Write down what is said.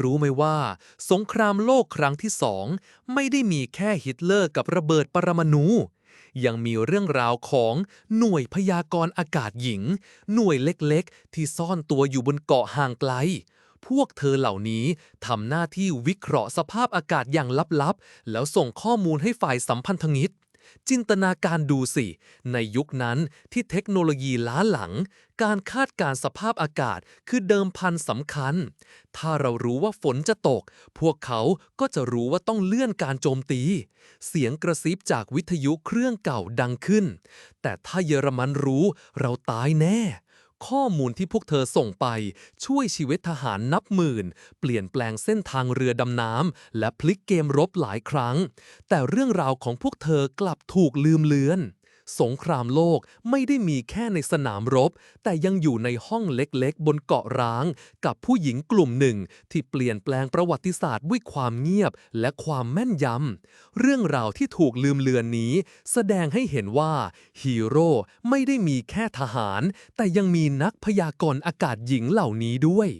รู้ไหมว่า สงครามโลกครั้งที่สองไม่ได้มีแค่ฮิตเลอร์กับระเบิดปรมาณูยังมีเรื่องราวของหน่วยพยากรณ์อากาศหญิง หน่วยเล็กๆ ที่ซ่อนตัวอยู่บนเกาะห่างไกล พวกเธอเหล่านี้ทำหน้าที่วิเคราะห์สภาพอากาศอย่างลับๆ แล้วส่งข้อมูลให้ฝ่ายสัมพันธมิตร จินตนาการดูสิ ในยุคนั้นที่เทคโนโลยีล้าหลัง การคาดการสภาพอากาศคือเดิมพันสำคัญ ถ้าเรารู้ว่าฝนจะตก พวกเขาก็จะรู้ว่าต้องเลื่อนการโจมตี เสียงกระซิบจากวิทยุเครื่องเก่าดังขึ้น แต่ถ้าเยอรมันรู้ เราตายแน่ ข้อมูลที่พวกเธอส่งไป ช่วยชีวิตทหารนับหมื่น เปลี่ยนแปลงเส้นทางเรือดำน้ำและพลิกเกมรบหลายครั้ง แต่เรื่องราวของพวกเธอกลับถูกลืมเลือน สงครามโลกไม่ได้มีแค่ในสนามรบ แต่ยังอยู่ในห้องเล็กๆ บนเกาะร้าง กับผู้หญิงกลุ่มหนึ่ง ที่เปลี่ยนแปลงประวัติศาสตร์ด้วยความเงียบและความแม่นยำเรื่องราวที่ถูกลืมเลือนนี้ แสดงให้เห็นว่าฮีโร่ไม่ได้มีแค่ทหาร แต่ยังมีนักพยากรณ์อากาศหญิงเหล่านี้ด้วย